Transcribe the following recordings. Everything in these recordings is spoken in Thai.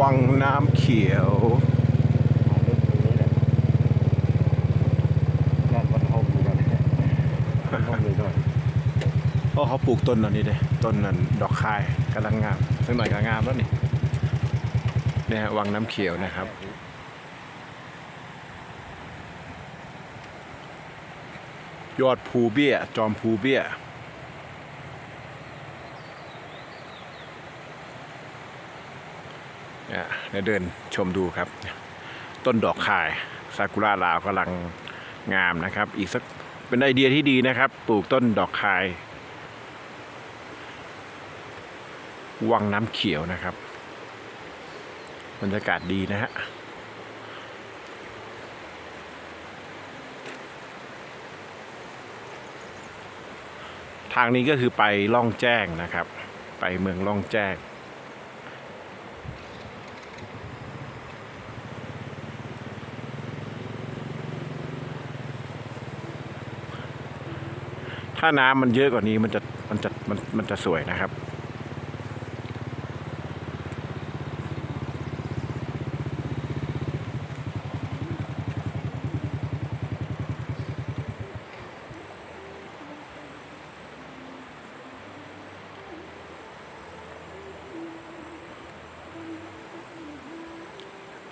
วังน้ำเขียวถ่ายรูปตรงนี้แหละนอนบนห้องอยู่ก่อนบนห้องอยู่ก่อนเพราะเขาปลูกต้นอันนี้เด้ต้นนั้นดอกคายกำลังงามสักหน่อยก็งามแล้วนี่เนี่ยฮะวังน้ำเขียวนะครับยอดภูเบี้ย จอมภูเบี้ย เนี่ยเดี๋ยวเดินชมดูครับ ต้นดอกคายซากุระลาวกำลังงามนะครับ อีกสักเป็นไอเดียที่ดีนะครับ ปลูกต้นดอกคาย วังน้ำเขียวนะครับบรรยากาศดีนะฮะทางนี้ก็คือไปล่องแจ้งนะครับ ไปเมืองล่องแจ้ง ถ้าน้ำมันเยอะกว่านี้มันจะมันจะมันมันจะสวยนะครับ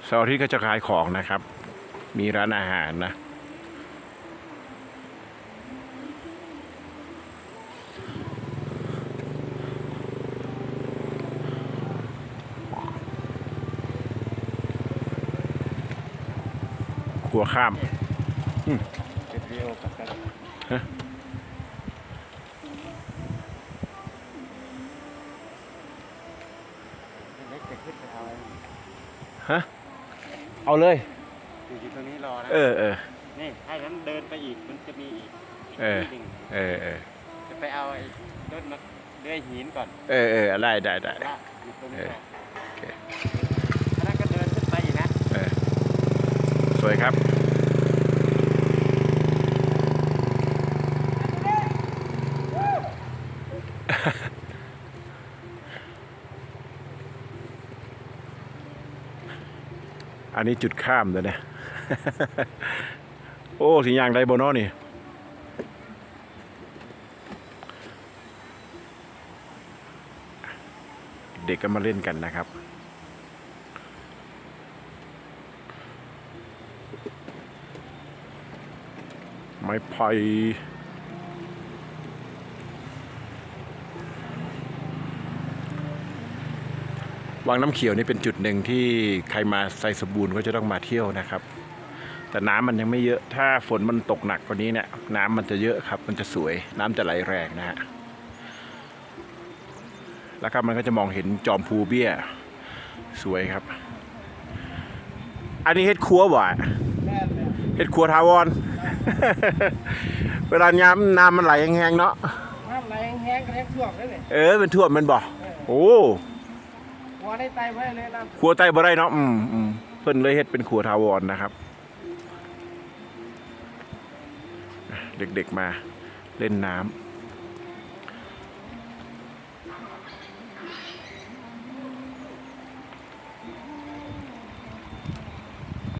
เสาร์อาที่ก็จะขายของนะครับ มีร้านอาหารนะ ครัวข้ามเป็นวิวกับกันฮะเล็กจะขึ้นไปเอาฮะ เอาเลย อยู่ตรงนี้รอนะ เออเออนี่ให้นั้นเดินไปอีก มันจะมีอีกเออที่หนึ่งเออเออจะไปเอาไอ้รถมาเลื่อยหินก่อน เออเออได้ได้ได้ว่าอยู่ตรงนี้ก่อนโอเคอันนั้นก็เดินขึ้นไปอีกนะ เออส วยครับอันนี้จุดข้ามเลยเนี่ยโอ้สิยางไดโบนอนี่ เด็กก็มาเล่นกันนะครับ ไม้ไผ่วังน้ำเขียวนี่เป็นจุดหนึ่งที่ใครมาไซสมบูรณ์ก็จะต้องมาเที่ยวนะครับ แต่น้ำมันยังไม่เยอะ ถ้าฝนมันตกหนักกว่านี้เนี่ยน้ำมันจะเยอะครับ มันจะสวย น้ำจะไหลแรงนะฮะแล้วก็มันก็จะมองเห็นจอมภูเบี้ย สวยครับ อันนี้เฮ็ดครัวบ่ะเลยเฮ็ดครัวทาวร เวลาย้ำน้ำมันไหลแห้งๆเนาะน้ำไหลแห้งก็แห้งท่วมเลยเนี่ยเออเป็นท่วมแมันบ่โอ้หัวได้ไตไว้เลยน้ำครัวใต้บ่ได้เนาะอืมอืมเพิ่นเลยเฮ็ดเป็นครัวทาวรนะครับ เด็กๆมาเล่นน้ำ